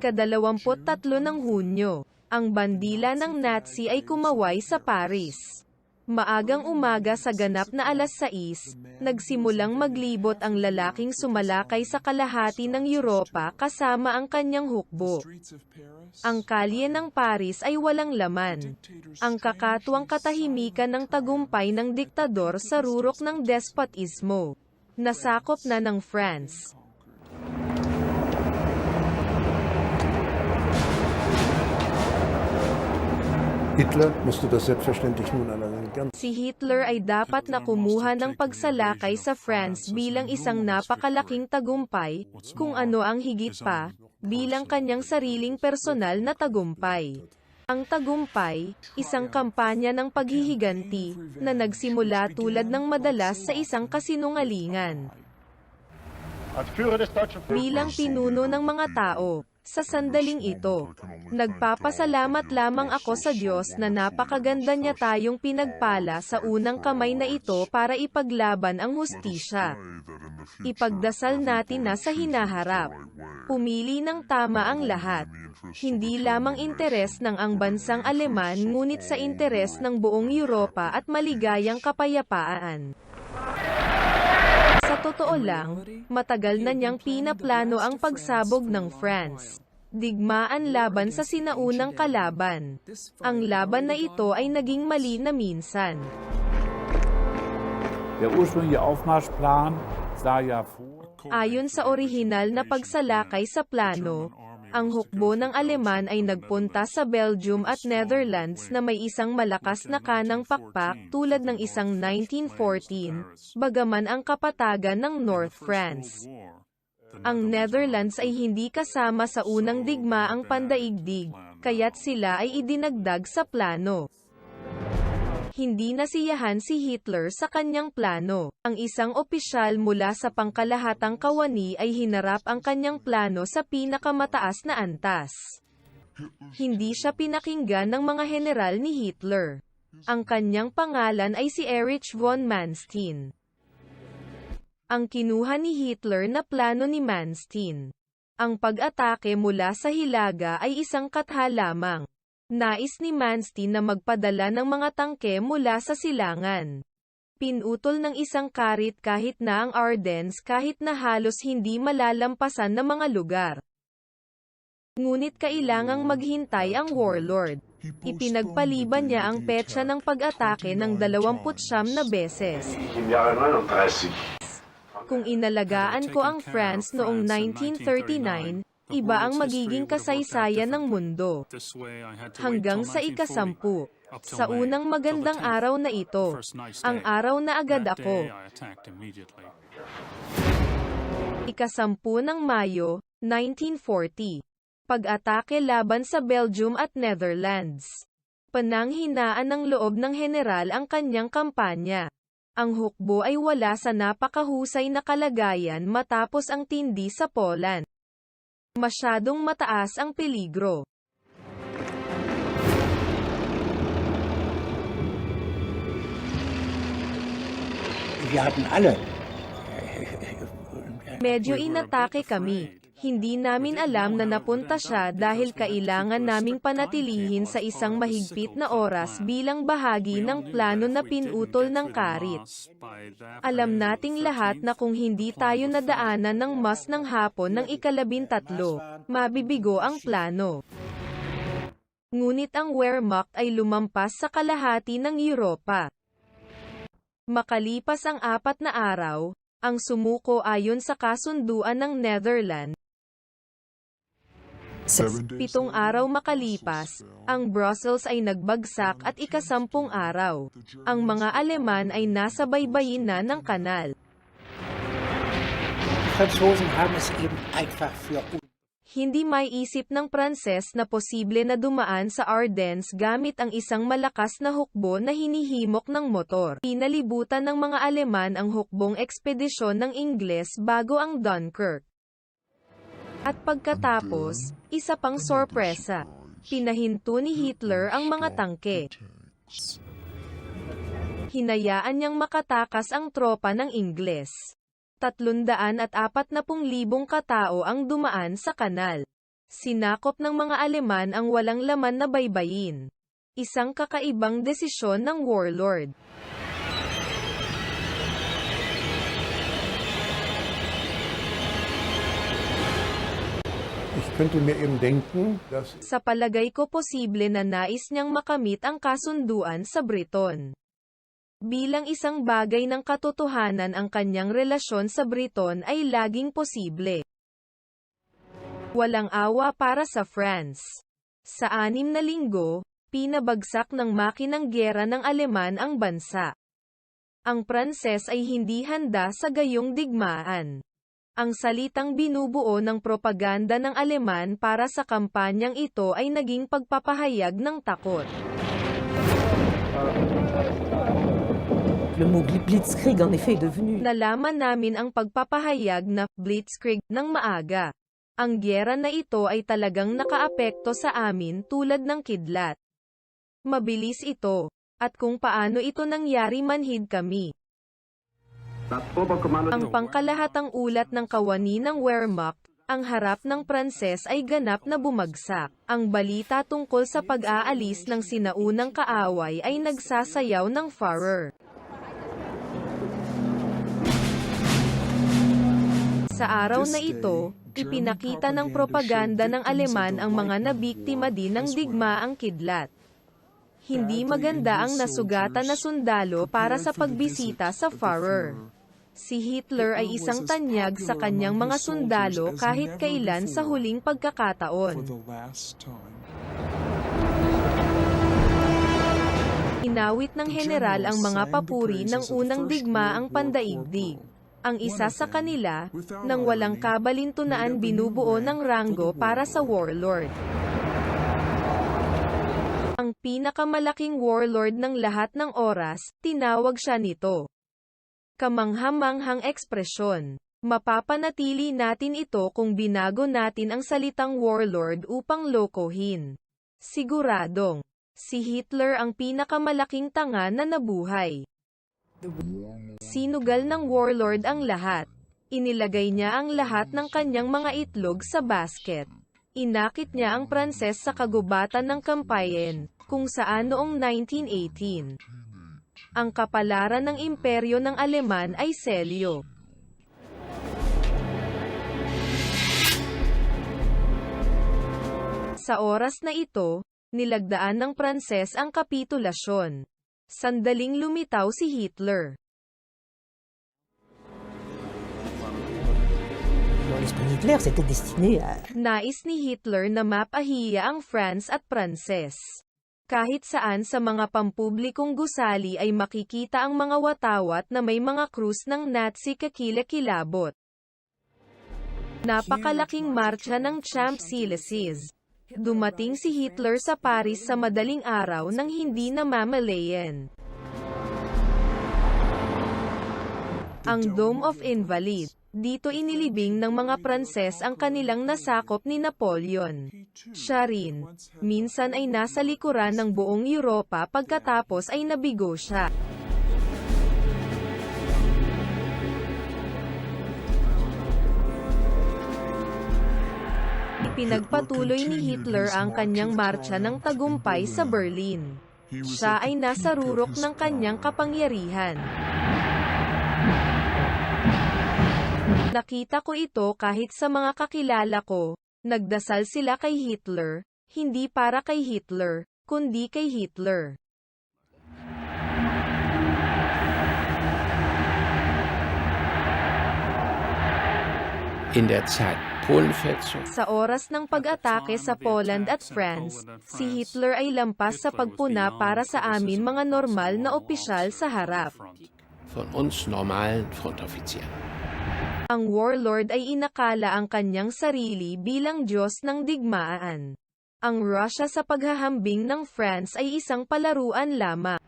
Ikadalawamput tatlo ng Hunyo, ang bandila ng Nazi ay kumaway sa Paris. Maagang umaga sa ganap na alas 6, nagsimulang maglibot ang lalaking sumalakay sa kalahati ng Europa kasama ang kanyang hukbo. Ang kalye ng Paris ay walang laman. Ang kakatuwang katahimikan ng tagumpay ng diktador sa rurok ng despotismo. Nasakop na ng France. Hitler musste das selbstverständlich nun an einen ganz Si Hitler ay dapat na kumuha ng pagsalakay sa France bilang isang napakalaking tagumpay, kung ano ang higit pa, bilang kanyang sariling personal na tagumpay. Ang tagumpay, isang kampanya ng paghihiganti, na nagsimula tulad ng madalas sa isang kasinungalingan. Bilang pinuno ng mga tao, sa sandaling ito, nagpapasalamat lamang ako sa Diyos na napakaganda niya tayong pinagpala sa unang kamay na ito para ipaglaban ang hustisya. Ipagdasal natin na sa hinaharap. Pumili ng tama ang lahat. Hindi lamang interes ng ang bansang Aleman ngunit sa interes ng buong Europa at maligayang kapayapaan. Totoo lang, matagal na niyang pinaplano ang pagsabog ng France. Digmaan laban sa sinaunang kalaban. Ang laban na ito ay naging mali na minsan. Der ursprüngliche Aufmarschplan sah ja vor, Ayon sa orihinal na pagsalakay sa plano, ang hukbo ng Aleman ay nagpunta sa Belgium at Netherlands na may isang malakas na kanang pakpak tulad ng isang 1914, bagaman ang kapatagan ng North France. Ang Netherlands ay hindi kasama sa unang digmaang pandaigdig, kaya't sila ay idinagdag sa plano. Hindi nasiyahan si Hitler sa kanyang plano. Ang isang opisyal mula sa pangkalahatang kawani ay hinarap ang kanyang plano sa pinakamataas na antas. Hindi siya pinakinggan ng mga general ni Hitler. Ang kanyang pangalan ay si Erich von Manstein. Ang kinuha ni Hitler na plano ni Manstein. Ang pag-atake mula sa Hilaga ay isang katha lamang. Nais ni Manstein na magpadala ng mga tangke mula sa silangan. Pinutol ng isang karit kahit na ang Ardennes kahit na halos hindi malalampasan ng mga lugar. Ngunit kailangang maghintay ang warlord. Ipinagpaliban niya ang petsa ng pag-atake ng 29 na beses. Im Jahre 39 Kung inalagaan ko ang France noong 1939, iba ang magiging kasaysayan ng mundo. Hanggang sa ikasampu. Sa unang magandang araw na ito, ang araw na agad ako, ikasampu ng Mayo, 1940. Pag-atake laban sa Belgium at Netherlands. Pananghinaan ng loob ng general ang kanyang kampanya. Ang hukbo ay wala sa napakahusay na kalagayan matapos ang tindi sa Poland. Masyadong mataas ang peligro. Wir hatten alle Medyo inatake kami. Hindi namin alam na napunta siya dahil kailangan naming panatilihin sa isang mahigpit na oras bilang bahagi ng plano na pinutol ng karit. Alam nating lahat na kung hindi tayo nadaanan ng mas ng hapon ng ikalabintatlo, mabibigo ang plano. Ngunit ang Wehrmacht ay lumampas sa kalahati ng Europa. Makalipas ang apat na araw, ang sumuko ayon sa kasunduan ng Netherlands. Pitong araw makalipas, ang Brussels ay nagbagsak at ikasampung araw. Ang mga Aleman ay nasa baybayin na ng kanal. Hindi may isip ng Pranses na posible na dumaan sa Ardennes gamit ang isang malakas na hukbo na hinihimok ng motor. Pinalibutan ng mga Aleman ang hukbong ekspedisyon ng Ingles bago ang Dunkirk. At pagkatapos, isa pang sorpresa. Pinahinto ni Hitler ang mga tangke. Hinayaan niyang makatakas ang tropa ng Ingles. 340,000 katao ang dumaan sa kanal. Sinakop ng mga Aleman ang walang laman na baybayin. Isang kakaibang desisyon ng warlord. Könnte mir eben denken, dass Sa palagay ko posible na nais niyang makamit ang kasunduan sa Briton. Bilang isang bagay ng katotohanan ang kanyang relasyon sa Briton ay laging posible. Walang awa para sa France. Sa anim na linggo, pinabagsak ng makinang gera ng Aleman ang bansa. Ang Pranses ay hindi handa sa gayong digmaan. Ang salitang binubuo ng propaganda ng Aleman para sa kampanyang ito ay naging pagpapahayag ng takot. Le mot bli- blitzkrieg, en effet, est devenu Nalaman namin ang pagpapahayag na blitzkrieg ng maaga. Ang gyera na ito ay talagang nakaapekto sa amin tulad ng kidlat. Mabilis ito, at kung paano ito nangyari manhid kami. Ang pangkalahatang ulat ng kawani ng Wehrmacht, ang harap ng Pranses ay ganap na bumagsak. Ang balita tungkol sa pag-aalis ng sinaunang kaaway ay nagsasayaw ng furor. Sa araw na ito, ipinakita ng propaganda ng Aleman ang mga nabiktima din ng digmaang kidlat. Hindi maganda ang nasugatan na sundalo para sa pagbisita sa Führer. Si Hitler ay isang tanyag sa kanyang mga sundalo kahit kailan sa huling pagkakataon. Inawit ng general ang mga papuri ng unang digmaang pandaigdig. Ang isa sa kanila, nang walang kabalintunaan binubuo ng ranggo para sa warlord. Ang pinakamalaking warlord ng lahat ng oras, tinawag siya nito. Kamanghamanghang ekspresyon. Mapapanatili natin ito kung binago natin ang salitang warlord upang lokohin. Siguradong, si Hitler ang pinakamalaking tanga na nabuhay. Sinugal ng warlord ang lahat. Inilagay niya ang lahat ng kanyang mga itlog sa basket. Inakit niya ang Pranses sa kagubatan ng Kampayen, kung saan noong 1918. Ang kapalaran ng imperyo ng Aleman ay selyo. Sa oras na ito, nilagdaan ng Pranses ang kapitulasyon. Sandaling lumitaw si Hitler. Hitler, c'était destiné à Nais ni Hitler na mapahiya ang France at Pranses. Kahit saan sa mga pampublikong gusali ay makikita ang mga watawat na may mga krus ng Nazi kakilakilabot. Napakalaking marcha ng Champs-Élysées. Dumating si Hitler sa Paris sa madaling araw nang hindi namamalayan. Ang Dome of Invalids. Dito inilibing ng mga Pranses ang kanilang nasakop ni Napoleon. Siya rin, minsan ay nasa likuran ng buong Europa pagkatapos ay nabigo siya. Ipinagpatuloy ni Hitler ang kanyang marcha ng tagumpay sa Berlin. Siya ay nasa rurok ng kanyang kapangyarihan. Nakita ko ito kahit sa mga kakilala ko, nagdasal sila kay Hitler, hindi para kay Hitler, kundi kay Hitler. In der Zeit Sa oras ng pag-atake sa Poland at France, si Hitler ay lampas sa pagpuna para sa amin mga normal na opisyal sa harap. Von uns normalen Frontoffizieren. Ang warlord ay inakala ang kanyang sarili bilang Diyos ng digmaan. Ang Russia sa paghahambing ng France ay isang palaruan lamang.